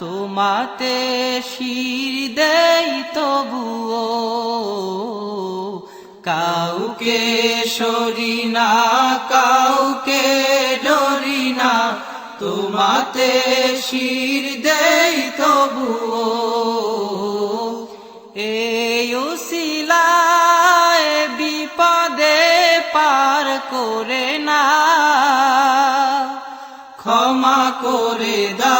তোমাতে শির দেই তবুও কাউকে সরি না, কাউকে ডরি না, তোমাতে শির দেই তবুও। এই উসিলায় বিপদে পার করে না, ক্ষমা করে মাফ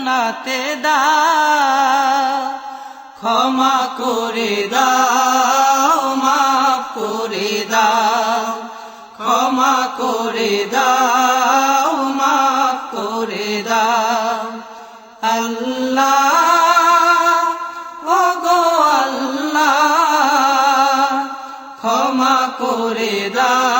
জান্নাতে দা, ক্ষমা করে দাও, মাফ করে দাও, ক্ষমা করে দাও, মাফ করে দাও। আল্লাহ গো আল্লাহ, ক্ষমা করে দাও।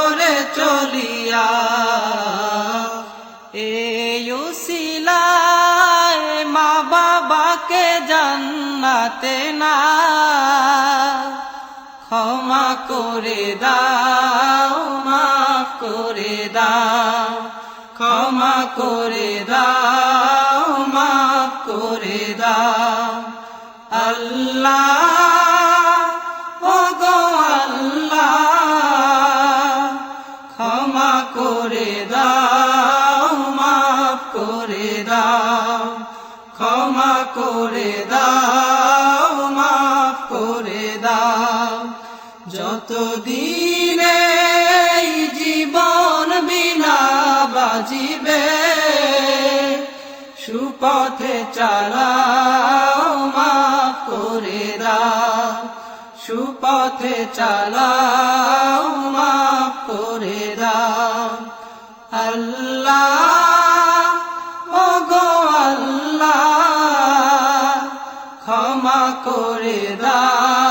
বাবাকে জান্নাতে না। ক্ষমা করে দাও, মাফ করে দাও। ক্ষমা করে দাও, মাফ করে দাও। আল্লাহ যত দিনে জীবন বিনা বাজিবে, সুপথে চালাও, মাফ করে দা সুপথে চালাও, মাফ করে দাও। আল্লাহ ও গো আল্লাহ, ক্ষমা করে মাফ